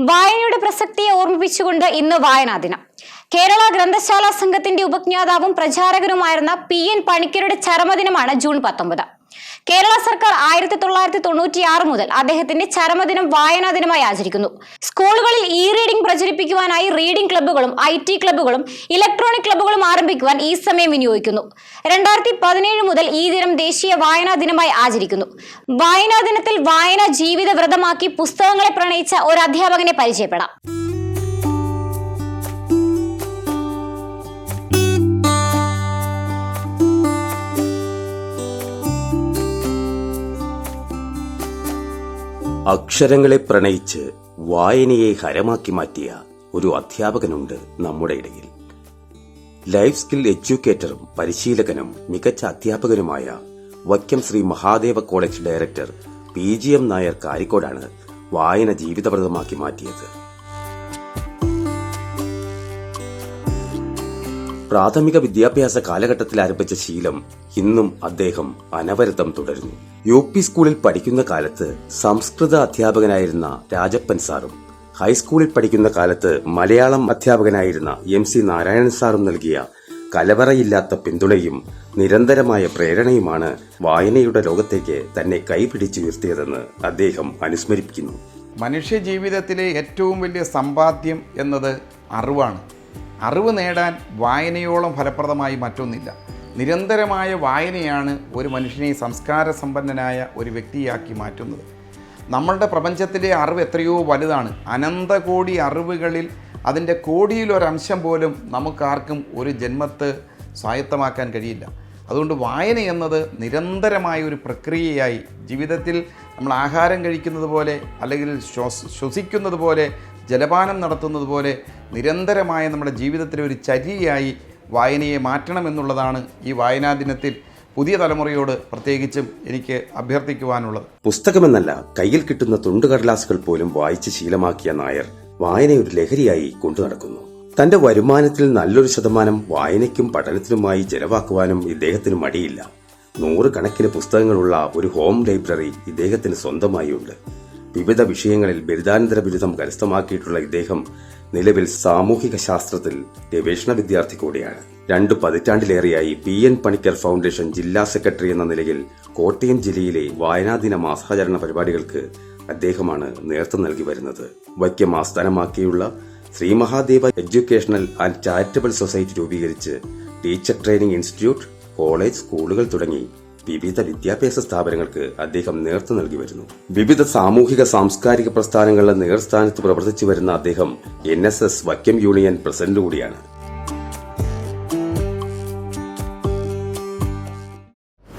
വായനയുടെ പ്രസക്തിയെ ഓർമ്മിപ്പിച്ചുകൊണ്ട് ഇന്ന് വായനാ ദിനം. കേരള ഗ്രന്ഥശാല സംഘത്തിന്റെ ഉപജ്ഞാതാവും പ്രചാരകനുമായിരുന്ന പി എൻ പണിക്കരുടെ ചരമദിനമാണ് ജൂൺ പത്തൊമ്പത്. കേരള സർക്കാർ ആയിരത്തി തൊള്ളായിരത്തി തൊണ്ണൂറ്റി ആറ് മുതൽ അദ്ദേഹത്തിന്റെ ചരമദിനം വായനാ ദിനമായി ആചരിക്കുന്നു. സ്കൂളുകളിൽ ഇ റീഡിംഗ് പ്രചരിപ്പിക്കുവാനായി റീഡിംഗ് ക്ലബ്ബുകളും ഐ ടി ക്ലബ്ബുകളും ഇലക്ട്രോണിക് ക്ലബ്ബുകളും ആരംഭിക്കുവാൻ ഈ സമയം വിനിയോഗിക്കുന്നു. രണ്ടായിരത്തി പതിനേഴ് മുതൽ ഈ ദിനം ദേശീയ വായനാ ദിനമായി ആചരിക്കുന്നു. വായനാ ദിനത്തിൽ വായന ജീവിത വ്രതമാക്കി പുസ്തകങ്ങളെ പ്രണയിച്ച ഒരു അധ്യാപകനെ പരിചയപ്പെടാം. അക്ഷരങ്ങളെ പ്രണയിച്ച് വായനയെ ഹരമാക്കി മാറ്റിയ ഒരു അധ്യാപകനുണ്ട് നമ്മുടെ ഇടയിൽ. ലൈഫ് സ്കിൽ എഡ്യൂക്കേറ്ററും പരിശീലകനും മികച്ച അധ്യാപകനുമായ വക്യം Shri Mahadeva college director P G M Nair കാരിക്കോടാണ് വായന ജീവിതപ്രദമാക്കി മാറ്റിയത്. പ്രാഥമിക വിദ്യാഭ്യാസ കാലഘട്ടത്തിൽ ആരംഭിച്ച ശീലം ഇന്നും അദ്ദേഹം അനവരതം തുടരുന്നു. യു പി സ്കൂളിൽ പഠിക്കുന്ന കാലത്ത് സംസ്കൃത അധ്യാപകനായിരുന്ന രാജപ്പൻ സാറും ഹൈസ്കൂളിൽ പഠിക്കുന്ന കാലത്ത് മലയാളം അധ്യാപകനായിരുന്ന എം സി നാരായണൻ സാറും നൽകിയ കലവറയില്ലാത്ത പിന്തുണയും നിരന്തരമായ പ്രേരണയുമാണ് വായനയുടെ ലോകത്തേക്ക് തന്നെ കൈപിടിച്ചുയർത്തിയതെന്ന് അദ്ദേഹം അനുസ്മരിപ്പിക്കുന്നു. മനുഷ്യ ജീവിതത്തിലെ ഏറ്റവും വലിയ സമ്പാദ്യം എന്നത് അറിവാണ്. അറിവ് നേടാൻ വായനയോളം ഫലപ്രദമായി മറ്റൊന്നില്ല. നിരന്തരമായ വായനയാണ് ഒരു മനുഷ്യനെ സംസ്കാര സമ്പന്നനായ ഒരു വ്യക്തിയാക്കി മാറ്റുന്നത്. നമ്മളുടെ പ്രപഞ്ചത്തിലെ അറിവ് എത്രയോ വലുതാണ്. അനന്തകോടി അറിവുകളിൽ അതിന്റെ കോടിയിലൊരംശം പോലും നമുക്കാർക്കും ഒരു ജന്മത്ത് സ്വായത്തമാക്കാൻ കഴിയില്ല. അതുകൊണ്ട് വായന എന്നത് നിരന്തരമായ ഒരു പ്രക്രിയയായി ജീവിതത്തിൽ നമ്മൾ ആഹാരം കഴിക്കുന്നത് പോലെ അല്ലെങ്കിൽ ശ്വസ് ശ്വസിക്കുന്നത് പോലെ ജലപാനം നടത്തുന്നത് പോലെ നിരന്തരമായ നമ്മുടെ ജീവിതത്തിലെ ഒരു ചര്യയായി വായനയെ മാറ്റണമെന്നുള്ളതാണ് ഈ വായനാ ദിനത്തിൽ പുതിയ തലമുറയോട് പ്രത്യേകിച്ചും എനിക്ക് അഭ്യർത്ഥിക്കുവാനുള്ളത്. പുസ്തകമെന്നല്ല കയ്യിൽ കിട്ടുന്ന തുണ്ടുകടലാസുകൾ പോലും വായിച്ച് ശീലമാക്കിയ നായർ വായന ഒരു ലഹരിയായി കൊണ്ടു നടക്കുന്നു. തന്റെ വരുമാനത്തിൽ നല്ലൊരു ശതമാനം വായനയ്ക്കും പഠനത്തിനുമായി ചെലവാക്കുവാനും ഇദ്ദേഹത്തിന് മടിയില്ല. നൂറുകണക്കിന് പുസ്തകങ്ങളുള്ള ഒരു ഹോം ലൈബ്രറി ഇദ്ദേഹത്തിന് സ്വന്തമായുണ്ട്. വിവിധ വിഷയങ്ങളിൽ ബിരുദാനന്തര ബിരുദം കരസ്ഥമാക്കിയിട്ടുള്ള ഇദ്ദേഹം നിലവിൽ സാമൂഹിക ശാസ്ത്രത്തിൽ ഗവേഷണ വിദ്യാർത്ഥി കൂടിയാണ് രണ്ടു പതിറ്റാണ്ടിലേറെയായി പി എൻ പണിക്കർ ഫൗണ്ടേഷൻ ജില്ലാ സെക്രട്ടറി എന്ന നിലയിൽ കോട്ടയം ജില്ലയിലെ വായനാദിന മാസാചരണ പരിപാടികൾക്ക് അദ്ദേഹമാണ് നേതൃത്വം നൽകി വരുന്നത്. Vaikom ആസ്ഥാനമാക്കിയുള്ള Shri Mahadeva educational and charitable society രൂപീകരിച്ച് ടീച്ചർ ട്രെയിനിംഗ് ഇൻസ്റ്റിറ്റ്യൂട്ട് കോളേജ് സ്കൂളുകൾ തുടങ്ങി വിവിധ വിദ്യാഭ്യാസ സ്ഥാപനങ്ങൾക്ക് അദ്ദേഹം നേതൃത്വം നൽകി വരുന്നു. വിവിധ സാമൂഹിക സാംസ്കാരിക പ്രസ്ഥാനങ്ങളുടെ നേതൃസ്ഥാനത്ത് പ്രവർത്തിച്ചു വരുന്ന അദ്ദേഹം N S S വക്യം union president കൂടിയാണ്